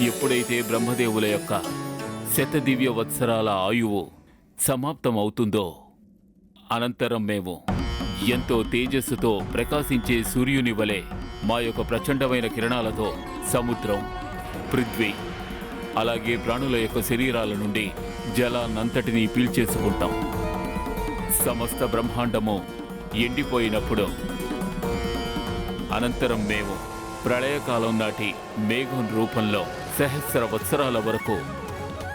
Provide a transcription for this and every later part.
ఎప్పుడైతే బ్రహ్మదేవుల యొక్క శతదివ్య వత్సరాల ఆయువు సమాప్తం అవుతుందో అనంతరం మేము ఎంతో తేజస్సుతో ప్రకాశించే సూర్యుని వలె మా యొక్క ప్రచండమైన కిరణాలతో సముద్రం పృథ్వీ అలాగే ప్రాణుల యొక్క శరీరాల నుండి జలాన్నంతటినీ పీల్చేసుకుంటాం. సమస్త బ్రహ్మాండము ఎండిపోయినప్పుడు అనంతరం మేము ప్రళయకాలం నాటి మేఘం రూపంలో సహస్ర వత్సరాల వరకు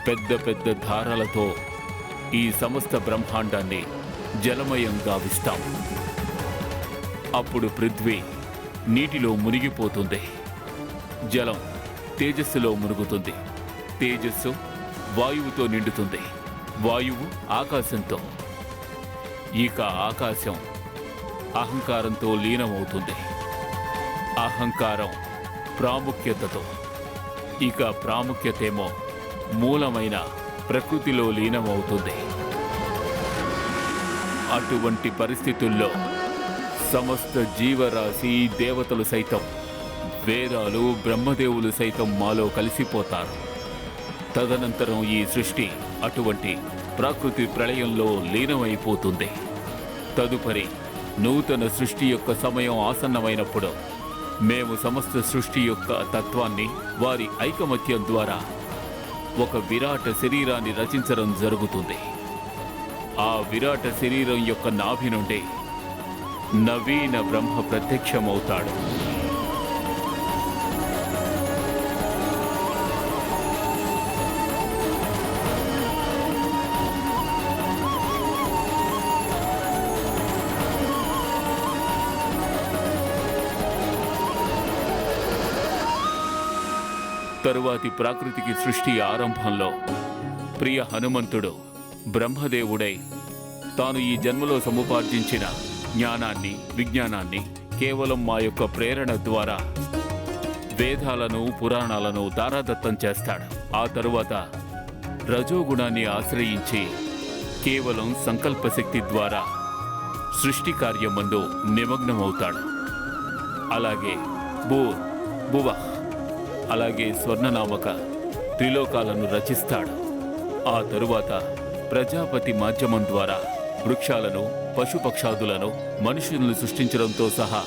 పెద్ద పెద్ద ధారలతో ఈ సమస్త బ్రహ్మాండాన్ని జలమయం గావిస్తాం అప్పుడు పృథ్వీ నీటిలో మునిగిపోతుంది. జలం తేజస్సులో మునుగుతుంది. తేజస్సు వాయువుతో నిండుతుంది. వాయువు ఆకాశంతో. ఇక ఆకాశం అహంకారంతో లీనమవుతుంది. అహంకారం ప్రాముఖ్యతతో. ఇక ప్రాముఖ్యతేమో మూలమైన ప్రకృతిలో లీనమవుతుంది. అటువంటి పరిస్థితుల్లో సమస్త జీవరాశి దేవతలు సైతం వేదాలు బ్రహ్మదేవులు సైతం మాలో కలిసిపోతారు. తదనంతరం ఈ సృష్టి అటువంటి ప్రకృతి ప్రళయంలో లీనమైపోతుంది. తదుపరి నూతన సృష్టి యొక్క సమయం ఆసన్నమైనప్పుడు మేము సమస్త సృష్టి యొక్క తత్వాన్ని వారి ఐకమత్యం ద్వారా ఒక విరాట శరీరాన్ని రచించడం జరుగుతుంది. ఆ విరాట శరీరం యొక్క నాభి నుండి నవీన బ్రహ్మ ప్రత్యక్షమవుతాడు. తరువాతి ప్రాకృతికి సృష్టి ఆరంభంలో. ప్రియ హనుమంతుడు బ్రహ్మదేవుడై తాను ఈ జన్మలో సముపార్జించిన జ్ఞానాన్ని విజ్ఞానాన్ని కేవలం మా యొక్క ప్రేరణ ద్వారా వేదాలను పురాణాలను దారాదత్తం చేస్తాడు. ఆ తరువాత రజోగుణాన్ని ఆశ్రయించి కేవలం సంకల్పశక్తి ద్వారా సృష్టి కార్యమందు నిమగ్నమవుతాడు. అలాగే భూ భువ అలాగే స్వర్ణనామక త్రిలోకాలను రచిస్తాడు. ఆ తరువాత ప్రజాపతి మాధ్యమం ద్వారా వృక్షాలను పశుపక్షాదులను మనుషులను సృష్టించడంతో సహా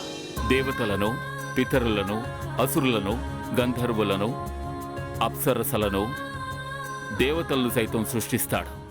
దేవతలను పితరులను అసురులను గంధర్వులను అప్సరసలను దేవతలను సైతం సృష్టిస్తాడు.